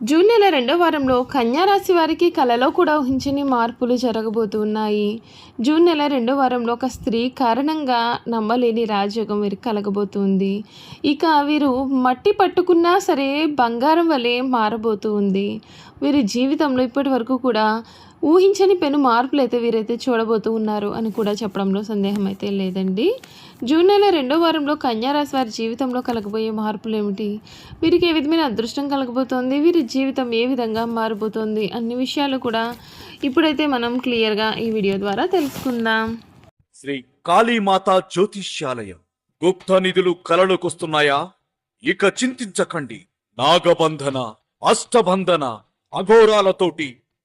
June నెల రెండో వారంలో కన్యారాశి వారికి కలలో కూడా ఊహించని మార్పులు జరగబోతున్నాయి. జూన్ నెల రెండో వారంలో ఒక స్త్రీ కారణంగా నమ్మలేని రాజయోగం వీరికి కలగబోతుంది. ఇక వీరు మట్టి పట్టుకున్నా సరే బంగారం వలె మారబోతుంది వీరి జీవితంలో ఇప్పటి వరకు కూడా ఊహించని పెను మార్పులు అయితే వీరైతే చూడబోతూ ఉన్నారు అని కూడా చెప్పడంలో సందేహం అయితే లేదండి. జూన్ నెల రెండో వారంలో కన్యారాశి వారి జీవితంలో కలగబోయే మార్పులు ఏమిటి? వీరికి ఏ విధమైన అదృష్టం కలగబోతోంది? వీరి జీవితం ఏ విధంగా మారబోతోంది? అన్ని విషయాలు కూడా ఇప్పుడైతే మనం క్లియర్గా ఈ వీడియో ద్వారా తెలుసుకుందాం. శ్రీ కాళీమాత జ్యోతిష్యాలయం. గుప్త నిధులు కలలోకొస్తున్నాయా? ఇక చింతించకండి. నాగబంధన అష్టబంధన అఘోరాలతోటి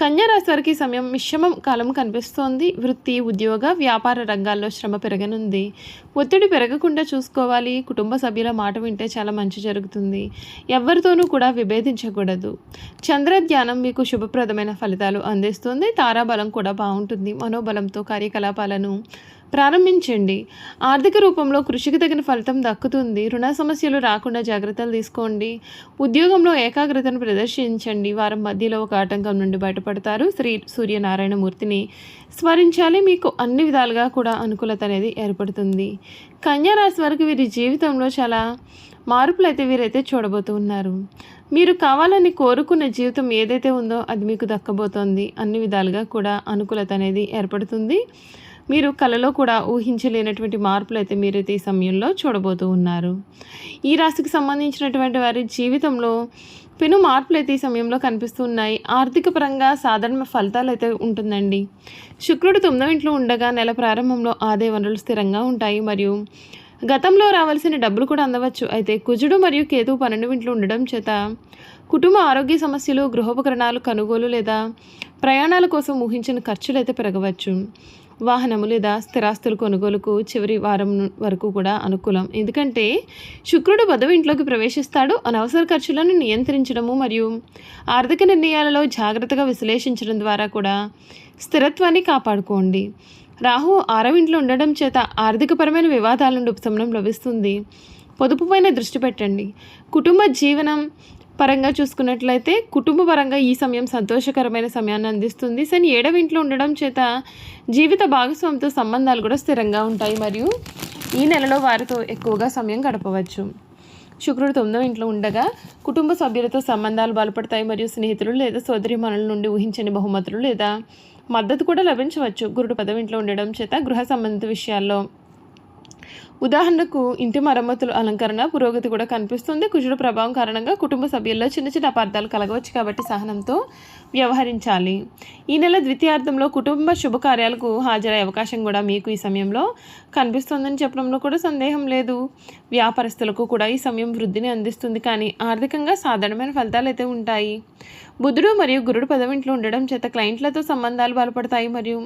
కన్యారాశి వారికి సమయం మిశ్రమం కాలం కనిపిస్తోంది. వృత్తి ఉద్యోగ వ్యాపార రంగాల్లో శ్రమ పెరగనుంది. ఒత్తిడి పెరగకుండా చూసుకోవాలి. కుటుంబ సభ్యుల మాట వింటే చాలా మంచి జరుగుతుంది. ఎవరితోనూ కూడా విభేదించకూడదు. చంద్రధ్యానం మీకు శుభప్రదమైన ఫలితాలు అందిస్తుంది. తారాబలం కూడా బాగుంటుంది. మనోబలంతో కార్యకలాపాలను ప్రారంభించండి. ఆర్థిక రూపంలో కృషికి తగిన ఫలితం దక్కుతుంది. రుణ సమస్యలు రాకుండా జాగ్రత్తలు తీసుకోండి. ఉద్యోగంలో ఏకాగ్రతను ప్రదర్శించండి. వారం మధ్యలో ఒక ఆటంకం నుండి బయటపడతారు. శ్రీ సూర్యనారాయణమూర్తిని స్మరించాలి. మీకు అన్ని విధాలుగా కూడా అనుకూలత అనేది ఏర్పడుతుంది. కన్యారాశి వరకు వీరి జీవితంలో చాలా మార్పులు అయితే వీరైతే చూడబోతూ ఉన్నారు. మీరు కావాలని కోరుకున్న జీవితం ఏదైతే ఉందో అది మీకు దక్కబోతోంది. అన్ని విధాలుగా కూడా అనుకూలత అనేది ఏర్పడుతుంది. మీరు కళలో కూడా ఊహించలేనటువంటి మార్పులు అయితే మీరైతే ఈ సమయంలో చూడబోతూ ఉన్నారు. ఈ రాశికి సంబంధించినటువంటి వారి జీవితంలో పెను మార్పులు అయితే ఈ సమయంలో కనిపిస్తున్నాయి. ఆర్థిక పరంగా సాధారణ ఫలితాలు అయితే ఉంటుందండి. శుక్రుడు తొమ్మిదో ఇంట్లో ఉండగా నెల ప్రారంభంలో ఆదాయ వనరులు స్థిరంగా ఉంటాయి. మరియు గతంలో రావాల్సిన డబ్బులు కూడా అందవచ్చు. అయితే కుజుడు మరియు కేతువు పన్నెండు ఇంట్లో ఉండడం చేత కుటుంబ ఆరోగ్య సమస్యలు గృహోపకరణాలు కొనుగోలు లేదా ప్రయాణాల కోసం ఊహించిన ఖర్చులు అయితే పెరగవచ్చు. వాహనము లేదా స్థిరాస్తుల కొనుగోలుకు చివరి వారం వరకు కూడా అనుకూలం. ఎందుకంటే శుక్రుడు పదవి ఇంట్లోకి ప్రవేశిస్తాడు. అనవసర ఖర్చులను నియంత్రించడము మరియు ఆర్థిక నిర్ణయాలలో జాగ్రత్తగా విశ్లేషించడం ద్వారా కూడా స్థిరత్వాన్ని కాపాడుకోండి. రాహు ఆరవ ఇంట్లో ఉండడం చేత ఆర్థికపరమైన వివాదాల నుండి ఉపశమనం లభిస్తుంది. పొదుపు పైన దృష్టి పెట్టండి. కుటుంబ జీవనం పరంగా చూసుకున్నట్లయితే కుటుంబ పరంగా ఈ సమయం సంతోషకరమైన సమయాన్ని అందిస్తుంది. శని ఏడవ ఇంట్లో ఉండడం చేత జీవిత భాగస్వామితో సంబంధాలు కూడా స్థిరంగా ఉంటాయి. మరియు ఈ నెలలో వారితో ఎక్కువగా సమయం గడపవచ్చు. శుక్రుడు తొమ్మిదవ ఇంట్లో ఉండగా కుటుంబ సభ్యులతో సంబంధాలు బలపడతాయి. మరియు స్నేహితులు లేదా సోదరిమణుల నుండి ఊహించని బహుమతులు లేదా మద్దతు కూడా లభించవచ్చు. గురుడు పదవి ఇంట్లో ఉండడం చేత గృహ సంబంధిత విషయాల్లో ఉదాహరణకు ఇంటి మరమ్మతులు అలంకరణ పురోగతి కూడా కనిపిస్తుంది. కుజుడు ప్రభావం కారణంగా కుటుంబ సభ్యుల్లో చిన్న చిన్న అపార్థాలు కలగవచ్చు కాబట్టి సహనంతో వ్యవహరించాలి. ఈ నెల ద్వితీయార్థంలో కుటుంబ శుభకార్యాలకు హాజరయ్యే అవకాశం కూడా మీకు ఈ సమయంలో కనిపిస్తుందని చెప్పడంలో కూడా సందేహం లేదు. వ్యాపారస్తులకు కూడా ఈ సమయం వృద్ధిని అందిస్తుంది కానీ ఆర్థికంగా సాధారణమైన ఫలితాలు అయితే ఉంటాయి. బుధుడు మరియు గురుడు పదవింట్లో ఉండడం చేత క్లయింట్లతో సంబంధాలు బలపడతాయి మరియు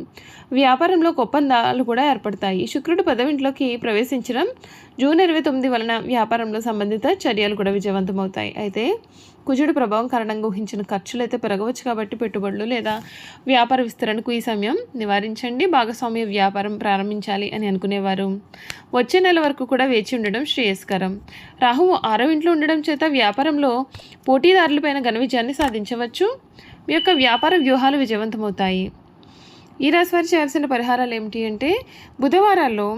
వ్యాపారంలో ఒప్పందాలు కూడా ఏర్పడతాయి. శుక్రుడు పదవింట్లోకి ప్రవేశించడం జూన్ ఇరవై తొమ్మిది వలన వ్యాపారంలో సంబంధిత చర్యలు కూడా విజయవంతమవుతాయి. అయితే కుజుడు ప్రభావం కారణంగా ఊహించిన ఖర్చులు అయితే పెరగవచ్చు కాబట్టి పెట్టుబడులు లేదా వ్యాపార విస్తరణకు ఈ సమయం నివారించండి. భాగస్వామ్య వ్యాపారం ప్రారంభించాలి అని అనుకునేవారు. వచ్చే నెల వరకు కూడా వేచి ఉండడం శ్రేయస్కరం. రాహువు ఆరో ఇంట్లో ఉండడం చేత వ్యాపారంలో పోటీదారులపైన ఘన విజయాన్ని సాధించవచ్చు. మీ యొక్క వ్యాపార వ్యూహాలు విజయవంతమవుతాయి. ఈ రాశి వారు చేయాల్సిన పరిహారాలు ఏమిటి అంటే బుధవారాల్లో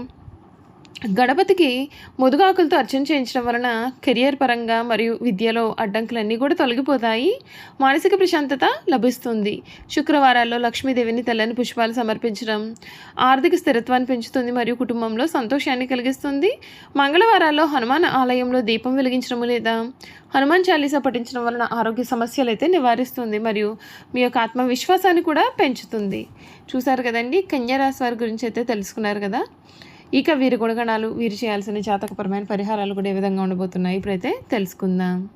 గణపతికి ముదుగాకులతో అర్చన చేయించడం వలన కెరియర్ పరంగా మరియు విద్యలో అడ్డంకులన్నీ కూడా తొలగిపోతాయి. మానసిక ప్రశాంతత లభిస్తుంది. శుక్రవారాల్లో లక్ష్మీదేవిని తెల్లని పుష్పాలు సమర్పించడం ఆర్థిక స్థిరత్వాన్ని పెంచుతుంది మరియు కుటుంబంలో సంతోషాన్ని కలిగిస్తుంది. మంగళవారాల్లో హనుమాన్ ఆలయంలో దీపం వెలిగించడం లేదా హనుమాన్ చాలీసా పఠించడం వలన ఆరోగ్య సమస్యలు అయితే నివారిస్తుంది మరియు మీ యొక్క ఆత్మవిశ్వాసాన్ని కూడా పెంచుతుంది. చూసారు కదండి? కన్యారాశి వారి గురించి అయితే తెలుసుకున్నారు కదా? ఇక వీరి గుణగణాలు వీరు చేయాల్సిన జాతకపరమైన పరిహారాలు కూడా ఏ విధంగా ఉండబోతున్నాయి ఇప్పుడైతే తెలుసుకుందాం.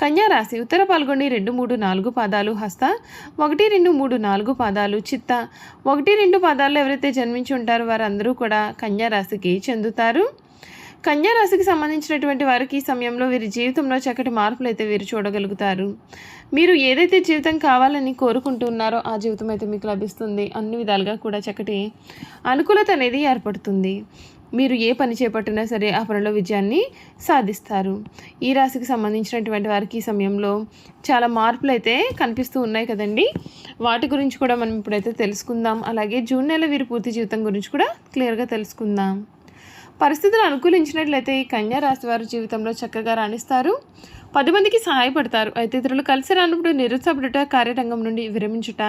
కన్యారాశి ఉత్తర పాల్గొని రెండు మూడు నాలుగు పాదాలు హస్త ఒకటి రెండు మూడు నాలుగు పాదాలు చిత్త. ఒకటి రెండు పాదాల్లో ఎవరైతే జన్మించి ఉంటారో వారందరూ కూడా కన్యారాశికి చెందుతారు. కన్యా రాశికి సంబంధించినటువంటి వారికి ఈ సమయంలో వీరి జీవితంలో చక్కటి మార్పులు అయితే వీరు చూడగలుగుతారు. మీరు ఏదైతే జీవితం కావాలని కోరుకుంటున్నారో ఆ జీవితం అయితే మీకు లభిస్తుంది. అన్ని విధాలుగా కూడా చక్కటి అనుకూలత అనేది ఏర్పడుతుంది. మీరు ఏ పని చేపట్టినా సరే ఆ పనిలో విజయాన్ని సాధిస్తారు. ఈ రాశికి సంబంధించినటువంటి వారికి ఈ సమయంలో చాలా మార్పులు అయితే కనిపిస్తూ ఉన్నాయి కదండి. వాటి గురించి కూడా మనం ఇప్పుడైతే తెలుసుకుందాం. అలాగే జూన్ నెల వీరి పూర్తి జీవితం గురించి కూడా క్లియర్గా తెలుసుకుందాం. పరిస్థితులు అనుకూలించినట్లయితే ఈ కన్యా రాశి వారి జీవితంలో చక్కగా రాణిస్తారు. పది మందికి సహాయపడతారు. అయితే ఇతరులు కలిసి రానప్పుడు నిరుత్సాహపడుట కార్యరంగం నుండి విరమించుట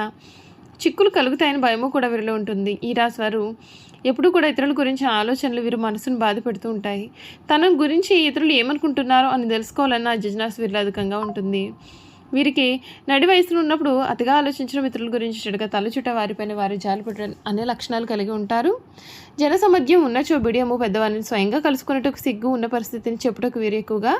చిక్కులు కలుగుతాయని భయము కూడా వీరిలో ఉంటుంది. ఈ రాశి వారు ఎప్పుడు కూడా ఇతరుల గురించి ఆలోచనలు వీరి మనసును బాధ పెడుతూ ఉంటాయి. తన గురించి ఇతరులు ఏమనుకుంటున్నారో అని తెలుసుకోవాలన్న జజ్నాస్ వీరిలో అధికంగా ఉంటుంది. వీరికి నడి వయసులో ఉన్నప్పుడు అతిగా ఆలోచించిన మిత్రుల గురించి చెడుగా తలచుట వారిపైన వారి జాలిపడడం అనే లక్షణాలు కలిగి ఉంటారు. జనసమధ్యం ఉన్నచో ఉన్న పెద్దవారిని స్వయంగా కలుసుకున్నట్టుకు సిగ్గు ఉన్న పరిస్థితిని చెప్పుటకు వీరు ఎక్కువగా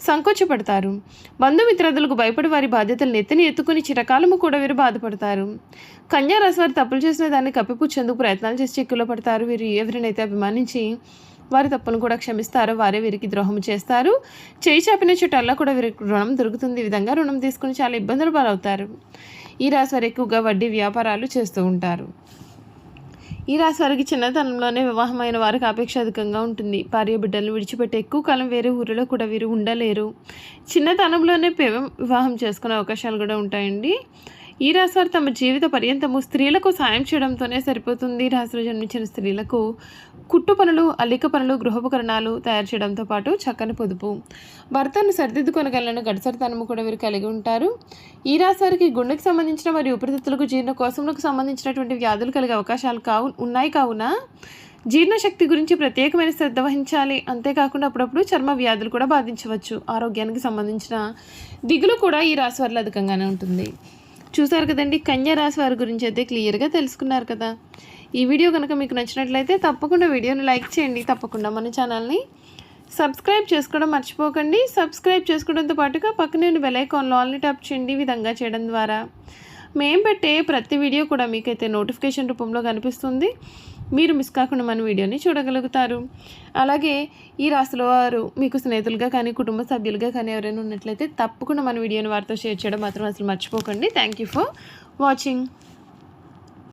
సంకోచపడతారు. బంధుమిత్రాదులకు భయపడి వారి బాధ్యతలు నెత్తిని ఎత్తుకుని చిరకాలము కూడా వీరు బాధపడతారు. కన్యారాశి వారు తప్పులు చేసిన దాన్ని కప్పిపుచ్చేందుకు ప్రయత్నాలు చేసి చిక్కులో పడతారు. వీరు ఎవరినైతే అభిమానించి వారి తప్పును కూడా క్షమిస్తారు వారే వీరికి ద్రోహం చేస్తారు. చేయి చాపిన చుట్టల్లా కూడా వీరికి రుణం దొరుకుతుంది. ఈ విధంగా రుణం తీసుకుని చాలా ఇబ్బందులు పాలవుతారు. ఈ రాశి వారు ఎక్కువగా వడ్డీ వ్యాపారాలు చేస్తూ ఉంటారు. ఈ రాశి వారికి చిన్నతనంలోనే వివాహమైన వారికి అపేక్ష అధికంగా ఉంటుంది. భార్య బిడ్డలను విడిచిపెట్టి ఎక్కువ కాలం వేరే ఊరిలో కూడా వీరు ఉండలేరు. చిన్నతనంలోనే ప్రేమ వివాహం చేసుకునే అవకాశాలు కూడా ఉంటాయండి. ఈ రాశివారు తమ జీవిత పర్యంతము స్త్రీలకు సాయం చేయడంతోనే సరిపోతుంది. రాశిలో జన్మించిన స్త్రీలకు కుట్టు పనులు అల్లిక పనులు గృహోపకరణాలు తయారు చేయడంతో పాటు చక్కని పొదుపు. భర్తను సరిదిద్దుకొనగలను గడిసరితనము కూడా వీరు కలిగి ఉంటారు. ఈ రాశి వారికి సంబంధించిన మరియు ఉపరితిత్తులకు జీర్ణకోశములకు సంబంధించినటువంటి వ్యాధులు కలిగే అవకాశాలు కావు ఉన్నాయి కావున జీర్ణశక్తి గురించి ప్రత్యేకమైన శ్రద్ధ వహించాలి. అంతేకాకుండా అప్పుడప్పుడు చర్మ వ్యాధులు కూడా బాధించవచ్చు. ఆరోగ్యానికి సంబంధించిన దిగులు కూడా ఈ రాశి వారిలో అధికంగానే ఉంటుంది. చూసారు కదండి? కన్యా రాశి వారి గురించి అయితే క్లియర్గా తెలుసుకున్నారు కదా. ఈ వీడియో కనుక మీకు నచ్చినట్లయితే తప్పకుండా వీడియోని లైక్ చేయండి. తప్పకుండా మన ఛానల్ని సబ్స్క్రైబ్ చేసుకోవడం మర్చిపోకండి. సబ్స్క్రైబ్ చేసుకోవడంతో పాటుగా పక్కనే బెల్ ఐకాన్లో ఆల్ని ట్యాప్ చేయండి. ఈ విధంగా చేయడం ద్వారా మేము పెట్టే ప్రతి వీడియో కూడా మీకైతే నోటిఫికేషన్ రూపంలో కనిపిస్తుంది. మీరు మిస్ కాకుండా మన వీడియోని చూడగలుగుతారు. అలాగే ఈ రాశిలో వారు మీకు స్నేహితులుగా కానీ కుటుంబ సభ్యులుగా కానీ ఎవరైనా ఉన్నట్లయితే తప్పకుండా మన వీడియోని వారితో షేర్ చేయడం మాత్రం అసలు మర్చిపోకండి. Thank you for watching